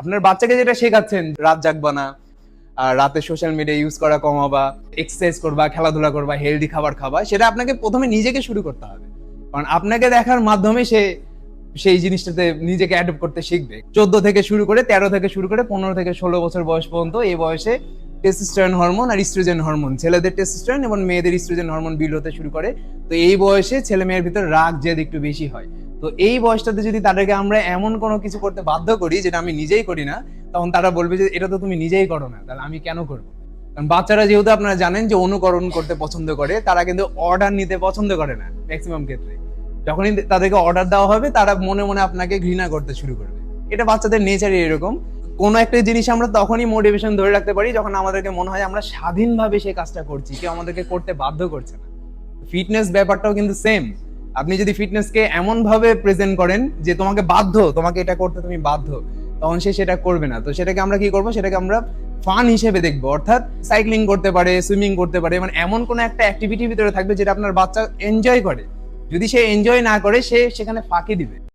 আপনার বাচ্চাকে যেটা শেখাচ্ছেন, রাত জাগবা না আর রাতে সোশ্যাল মিডিয়া ইউজ করা, কমাবা এক্সারসাইজ করবা, খেলাধুলা করবা হেলদি খাবার খাবা, সেটা আপনাকে প্রথমে নিজেকে শুরু করতে হবে। কারণ আপনাকে দেখার মাধ্যমে সে, সেই জিনিসটাতে নিজেকে অ্যাডপ্ট করতে শিখবে। চোদ্দ থেকে শুরু করে তেরো থেকে শুরু করে পনেরো থেকে ষোলো বছর বয়স পর্যন্ত এই বয়সে টেস্টোস্টেরন হরমোন আর ইস্ট্রোজেন হরমোন ছেলেদের টেস্টোস্টেরন এবং মেয়েদের ইস্ট্রোজেন হরমোন বিল হতে শুরু করে। তো এই বয়সে ছেলে মেয়ের ভিতর রাগ জেদ একটু বেশি হয়। তো এই বয়সটাতে যদি তাদেরকে আমরা এমন কোনো কিছু করতে বাধ্য করি, যেটা আমি নিজেই করি না, তখন তারা বলবে যে, এটা তো তুমি নিজেই করো না, তাহলে আমি কেন করব? কারণ বাচ্চারা যেহেতু আপনারা জানেন যে অনুকরণ করতে পছন্দ করে, তারা কিন্তু অর্ডার নিতে পছন্দ করে না ম্যাক্সিমাম ক্ষেত্রে। যখনই তাদেরকে অর্ডার দেওয়া হবে, তারা মনে মনে আপনাকে ঘৃণা করতে শুরু করবে। এটা বাচ্চাদের নেচারই এরকম। কোনো একটা জিনিস আমরা তখনই মোটিভেশন ধরে রাখতে পারি, যখন আমাদেরকে মনে হয় আমরা স্বাধীনভাবে সেই কাজটা করছি, কেউ আমাদেরকে করতে বাধ্য করছে না। ফিটনেস ব্যাপারটাও কিন্তু সেম আপনি যদি ফিটনেসকে এমন ভাবে প্রেজেন্ট করেন যে তোমাকে বাধ্য, তোমাকে এটা করতে তুমি বাধ্য, তখন সে সেটা করবে না। তো সেটাকে আমরা কি করব? সেটাকে আমরা ফান হিসেবে দেখব। অর্থাৎ সাইক্লিং করতে পারে সুইমিং করতে পারে মানে এমন কোনো একটা অ্যাক্টিভিটির ভিতরে থাকবে যেটা আপনার বাচ্চা এনজয় করে। যদি সে এনজয় না করে, সে সেখানে ফাঁকি দিবে।